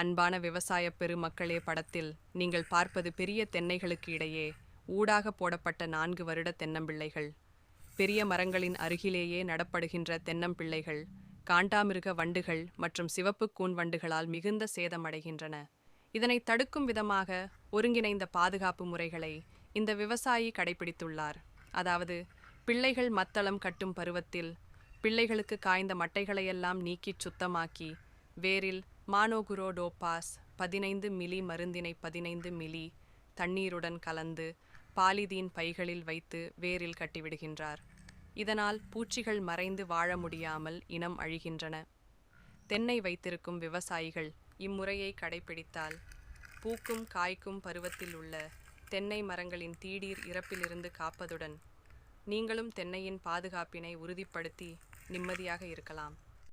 அன்பான விவசாய பெருமக்களே படத்தில் நீங்கள் பார்ப்பது பெரிய தென்னைகளுக்கு இடையே ஊடாக போடப்பட்ட நான்கு வருட தென்னம்பிள்ளைகள். பெரிய மரங்களின் அருகிலேயே நடப்படுகின்ற தென்னம்பிள்ளைகள் காண்டாமிருக வண்டுகள் மற்றும் சிவப்பு கூன் வண்டுகளால் மிகுந்த சேதமடைகின்றன. இதனை தடுக்கும் விதமாக ஒருங்கிணைந்த பாதுகாப்பு முறைகளை இந்த விவசாயி கடைபிடித்துள்ளார். அதாவது பிள்ளைகள் மத்தளம் கட்டும் பருவத்தில் பிள்ளைகளுக்கு காய்ந்த மட்டைகளையெல்லாம் நீக்கிச் சுத்தமாக்கி வேரில் மானோகுரோடோபாஸ் பதினைந்து மிலி மருந்தினை பதினைந்து மிலி தண்ணீருடன் கலந்து பாலிதீன் பைகளில் வைத்து வேரில் கட்டிவிடுகின்றார். இதனால் பூச்சிகள் மறைந்து வாழ முடியாமல் இனம் அழிகின்றன. தென்னை வைத்திருக்கும் விவசாயிகள் இம்முறையை கடைபிடித்தால் பூக்கும் காய்க்கும் பருவத்தில் உள்ள தென்னை மரங்களின் தீடீர் இறப்பிலிருந்து காப்பதுடன் நீங்களும் தென்னையின் பாதுகாப்பினை உறுதிப்படுத்தி நிம்மதியாக இருக்கலாம்.